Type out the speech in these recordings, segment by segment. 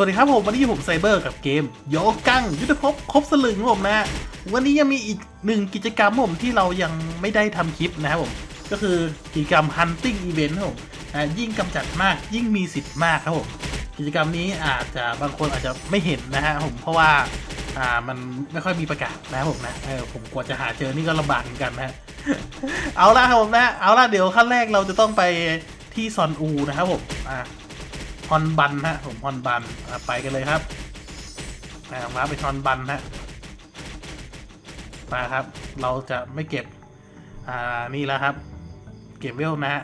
สวัสดีครับผม วันนี้อยู่ผมไซเบอร์กับเกม โยกังยุทธภพครบสลึงผมนะ วันนี้ยังมีอีกหนึ่งกิจกรรมผมที่เรายังไม่ได้ทำคลิปนะครับผม ก็คือกิจกรรม hunting event ครับผมยิ่งกำจัดมากยิ่งมีสิทธิ์มากครับผมกิจกรรมนี้อาจจะบางคนอาจจะไม่เห็นนะฮะผมเพราะว่าอ่ามันไม่ค่อยมีประกาศนะครับผมนะเออผมกว่าจะหาเจอนี่ก็ลำบากเหมือนกันนะฮะเอาละครับผมนะเอาละเดี๋ยวขั้นแรกเราจะต้องไปที่ซอนอูนะครับผมอ่า ฮอนบันฮะผมฮอนบันไปกันเลยครับอ่ามาไปฮอนบันฮะมาครับ เราจะไม่เก็บอ่านี่แล้วครับ เก็บเวลนะฮะ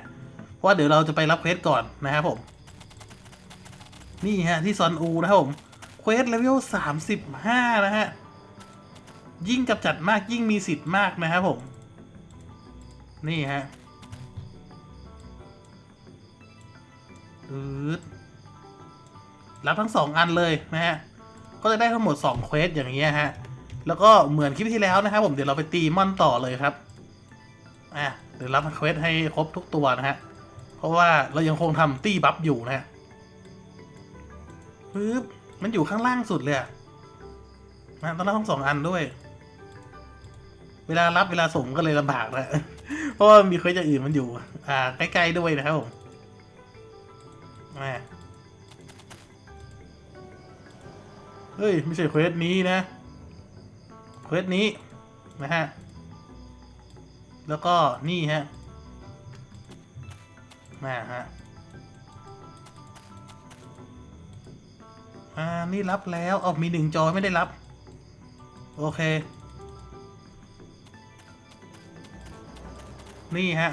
เพราะเดี๋ยวเราจะไปรับเควสก่อนนะครับผม นี่ฮะที่ซอนอูนะครับผมเควสเลเวลสามสิบห้านะฮะยิ่งกำจัดมากยิ่งมีสิทธิ์มากนะครับผม นี่ฮะอืด รับทั้งสองอันเลยนะฮะ ก็จะได้ทั้งหมด2เควสอย่างเงี้ยฮะ แล้วก็เหมือนคลิปที่แล้วนะครับผมเดี๋ยวเราไปตีมอนต่อเลยครับ อะเดี๋ยวรับเควสให้ครบทุกตัวนะฮะ เพราะว่าเรายังคงทำตีบัฟอยู่นะฮะปึ๊บมันอยู่ข้างล่างสุดเลยนะต้องรับทั้งสองอันด้วย เวลารับเวลาส่งก็เลยลำบากนะเพราะว่ามีเควสอย่างอื่นมันอยู่ อ่าใกล้ๆด้วยนะครับผมอ่า เฮ้ย ไม่ใช่เควสนี้นะ เควสนี้ นะฮะ แล้วก็นี่ฮะมาฮะอ่า นี่รับแล้วเอามีหนึ่งจอไม่ได้รับ โอเค นี่ฮะ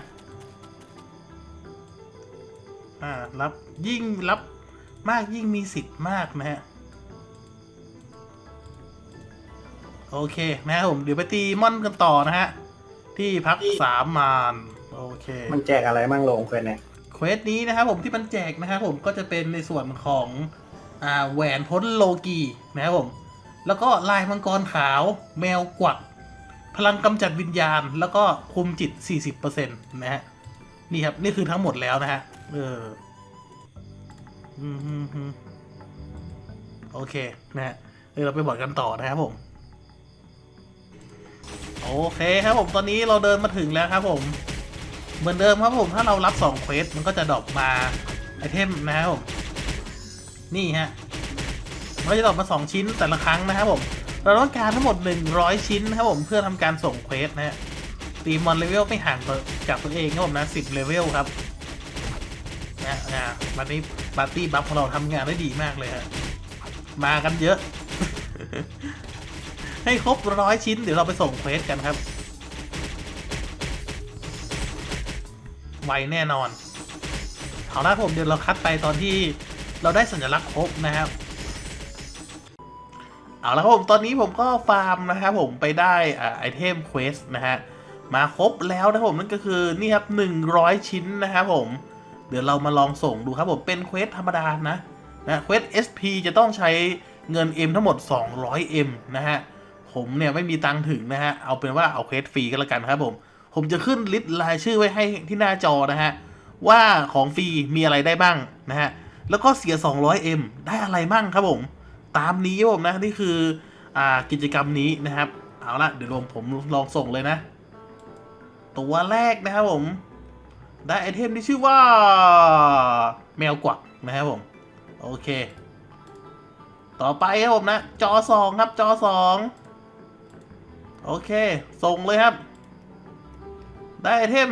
อ่า รับยิ่งรับมากยิ่งมีสิทธิ์มากนะฮะ โอเคนะครับผมเดี๋ยวไปตีม่อนกันต่อนะฮะ ที่พักสามมานโอเค มันแจกอะไรมั่งลงเควสเนี่ยเควสนี้นะครับผมที่มันแจกนะครับผมก็จะเป็นในส่วนของอ่าแหวนพ้นโลกีนะครับผม แล้วก็ลายมังกรขาวแมวกวัก พลังกำจัดวิญญาณ แล้วก็คุมจิต 40%นะฮะนี่ครับ นี่คือทั้งหมดแล้วนะฮะเอออืมฮึมฮึมโอเคนะฮะเดี๋ยวเราไปบอดกันต่อนะครับผม โอเคครับผมตอนนี้เราเดินมาถึงแล้วครับผม เหมือนเดิมครับผมถ้าเรารับ2เควสมันก็จะดรอปมาไอเทมนะครับผมนี่ฮะมันจะดรอปมา 2 ชิ้นแต่ละครั้งนะครับผมเราต้องการทั้งหมด 100 ชิ้นนะครับผมเพื่อทำการส่งเควสนะฮะตีมอนเลเวลไม่ห่างจากตัวเองครับผมนะ10เลเวลครับนะนะวันนี้ปาร์ตี้บัฟของเราทำงานได้ดีมากเลยฮะมากันเยอะ ให้ครบร้อยชิ้น เดี๋ยวเราไปส่งเควสกันครับ ไวแน่นอนเอาละผมเดี๋ยวเราคัดไปตอนที่เราได้สัญลักษณ์ครบนะครับ เอาละครับผมตอนนี้ผมก็ฟาร์มนะครับผมไปได้อาไอเทมเควสนะฮะมาครบแล้วนะผมนั่นก็คือนี่ครับ 100 ชิ้นนะครับผม เดี๋ยวเรามาลองส่งดูครับผมเป็นเควสธรรมดานะนะเควส SP จะต้องใช้เงิน M ทั้งหมด 200M นะฮะ ผมเนี่ยไม่มีตังถึงนะฮะ เอาเป็นว่าเอาเควสฟรีก็แล้วกันครับผม ผมจะขึ้นลิสต์รายชื่อไว้ให้ที่หน้าจอนะฮะ ว่าของฟรีมีอะไรได้บ้างนะฮะ แล้วก็เสีย 200M ได้อะไรมั่งครับผม ตามนี้ครับผมนะ นี่คืออ่ากิจกรรมนี้นะครับ เอาละเดี๋ยวลงผมลองส่งเลยนะ ตัวแรกนะครับผม ได้ไอเทมที่ชื่อว่า แมวกวักนะครับผม โอเค ต่อไปครับผมนะ จอสองครับจอสอง โอเค ส่งเลยครับ ได้ไอเทม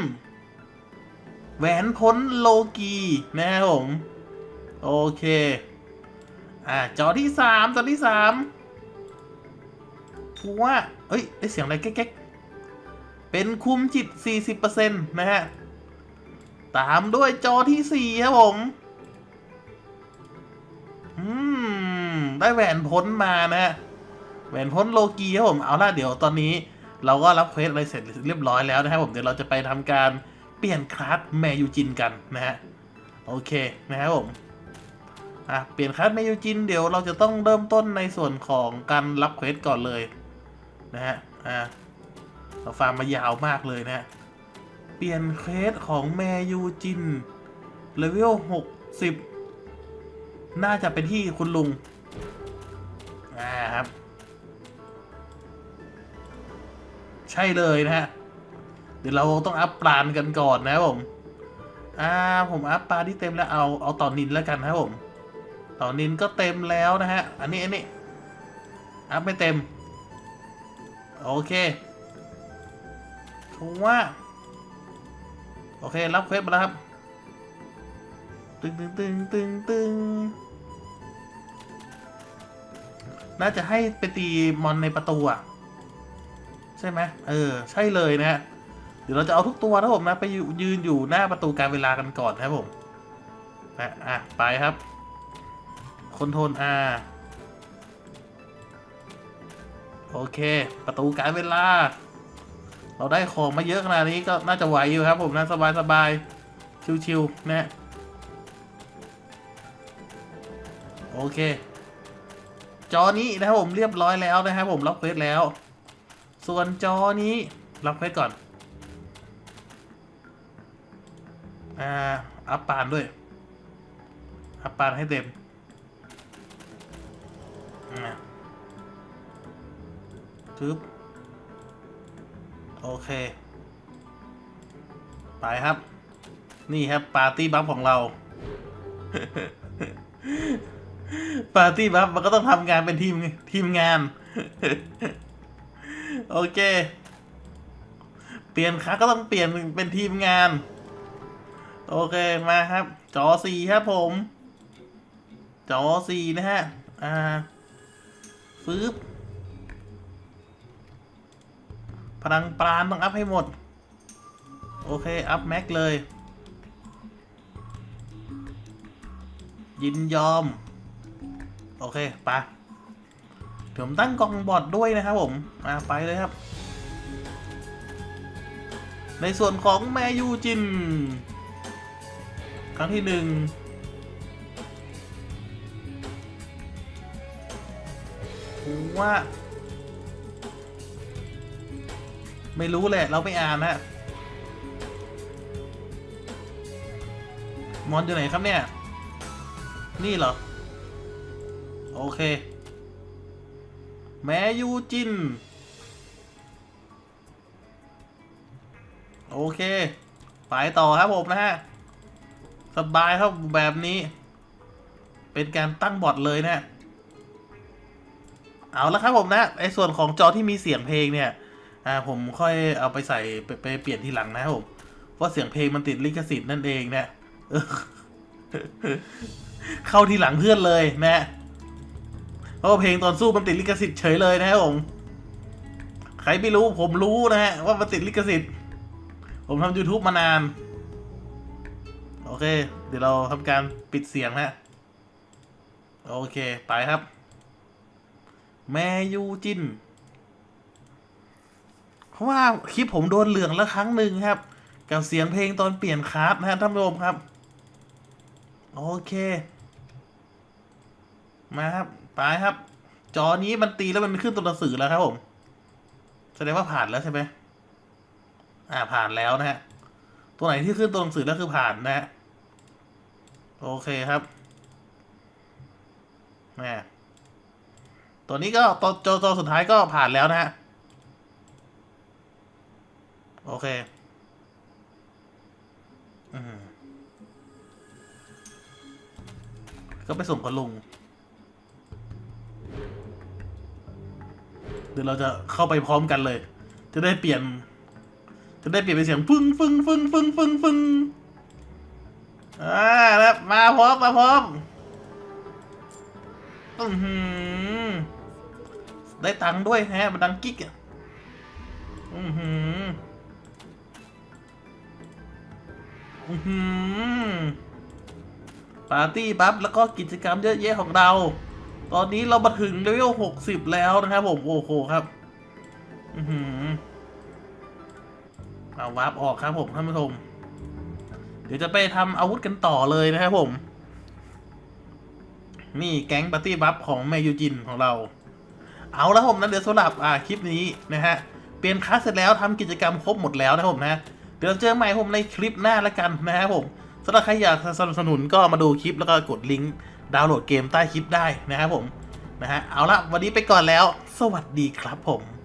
แหวนพ้นโลกีนะครับผม โอเค อ่า จอที่สามจอที่สามถูว่า เอ้ย ได้เสียงอะไรแก๊กๆเป็นคุมจิต 40%นะฮะ ตามด้วยจอที่สี่ครับผม อืม ได้แหวนพ้นมานะฮะ แหวนพ้นโลกีครับผมเอาล่ะเดี๋ยวตอนนี้ เราก็รับเควสอะไรเสร็จเรียบร้อยแล้วนะครับผมเดี๋ยวเราจะไปทำการเปลี่ยนคลาสแมยูจินกันนะฮะโอเคนะครับผมอะเปลี่ยนคลาสแมยูจินเดี๋ยวเราจะต้องเริ่มต้นในส่วนของการรับเควสก่อนเลยนะฮะอ่าเราฟาร์มมายาวมากเลยนะฮะเปลี่ยนเควสของแมยูจินเลเวลหกสิบน่าจะเป็นที่คุณลุงอ่าครับ ใช่เลยนะฮะ เดี๋ยวเราต้องอัพปลานกันก่อนนะผม อ่าผมอัพปลาที่เต็มแล้วเอาเอาต่อนินแล้วกันนะผม ต่อนินก็เต็มแล้วนะฮะ อันนี้อันนี้อัพไม่เต็ม โอเคถูกว่า โอเครับเควสมาแล้วครับ ตึงตึงตึงตึงตึงน่าจะให้ไปตีมอนในประตูอะ ใช่ไหมเออ ใช่เลยนะฮะเดี๋ยวเราจะเอาทุกตัวนะผมนะ ไปยืนอยู่หน้าประตูการเวลากันก่อนนะครับผมนะอะ ไปครับ คนโทรลอาโอเค ประตูการเวลา เราได้ของมาเยอะขนาดนี้ก็น่าจะไหวอยู่ครับผมนะสบายสบายๆชิวๆนะโอเค จอนี้นะครับผมเรียบร้อยแล้วนะครับผมรับเควสแล้ว ส่วนจอนี้รับเควสก่อน อ่า อัพปานด้วย อัพปานให้เต็มอ่าทึบโอเค ไปครับ นี่ครับ ปาร์ตี้บัฟของเรา ปาร์ตี้บัฟมันก็ต้องทำงานเป็นทีมทีมงาน โอเค เปลี่ยนคัสก็ต้องเปลี่ยนเป็นทีมงาน โอเคมาครับ จอสีครับผม จอสีนะฮะ อ่าฟื้บพลังปราณต้องอัพให้หมด โอเค อัพแม็กเลย ยินยอม โอเค ไป ผมตั้งกล่องบอร์ดด้วยนะครับผมอ่าไปเลยครับ ในส่วนของแมยูจิน ครั้งที่หนึ่งผมว่า ไม่รู้แหละ เราไม่อ่านฮะมอนอยู่ไหนครับเนี่ย นี่เหรอ โอเค แมยูจิน โอเค ไปต่อครับผมนะฮะ สบายครับแบบนี้ เป็นการตั้งบอทเลยนะ เอาละครับผมนะไอส่วนของจอที่มีเสียงเพลงเนี่ย อ่าผมค่อยเอาไปใส่ไปไปเปลี่ยนทีหลังนะครับผมเพราะเสียงเพลงมันติดลิขสิทธิ์นั่นเองนะเออเข้าทีหลังเพื่อนเลยนะ เพราะเพลงตอนสู้มันติดลิขสิทธิ์เฉยเลยนะครับผมใครไม่รู้ผมรู้นะฮะว่ามันติดลิขสิทธิ์ ผมทำ YouTube มานาน โอเค เดี๋ยวเราทำการปิดเสียงฮะ โอเค ไปครับ แมยูจิน เพราะว่าคลิปผมโดนเหลืองแล้วครั้งหนึ่งครับ กับเสียงเพลงตอนเปลี่ยนคาร์ดนะฮะท่านผู้ชมครับ โอเค มาครับ ไปครับ จอนี้มันตีแล้วมันขึ้นตัวหนังสือแล้วครับผม แสดงว่าผ่านแล้วใช่ไหมอ่าผ่านแล้วนะฮะ ตัวไหนที่ขึ้นตัวหนังสือแล้วคือผ่านนะฮะ โอเคครับแม่ตัวนี้ก็ตัวตัวตัวสุดท้ายก็ผ่านแล้วนะฮะ โอเค อืมก็ไปส่งกับลุง เดี๋ยวเราจะเข้าไปพร้อมกันเลย จะได้เปลี่ยน จะได้เปลี่ยนเป็นเสียงฟึ้งฟึ้งฟึ้งฟึ้งฟึ้งฟึ้งอ่าแล้วมาพร้อมมาพร้อมอือหือได้ตังค์ด้วยฮะมันดังกิ๊กอะอือหืออือหือปาร์ตี้ปั๊บแล้วก็กิจกรรมเยอะแยะของเรา ตอนนี้เรามาถึงเลเวลหกสิบแล้วนะครับผมโอ้โหครับ อือหือเอาวาร์ปออกครับผมท่านผู้ชม เดี๋ยวจะไปทำอาวุธกันต่อเลยนะครับผม นี่แก๊งปาร์ตี้บัฟของแมยูจินของเรา เอาแล้วผมนะเดี๋ยวสำหรับอ่าคลิปนี้นะฮะ เปลี่ยนคลาสเสร็จแล้วทำกิจกรรมครบหมดแล้วนะผมนะ เดี๋ยวเจอใหม่ผมในคลิปหน้าล้วกันนะครับผมสำหรับใครอยากสนับสนุนก็มาดูคลิปแล้วก็กดลิงก์ ดาวน์โหลดเกมใต้คลิปได้นะครับผมนะฮะเอาละวันนี้ไปก่อนแล้ว สวัสดีครับผม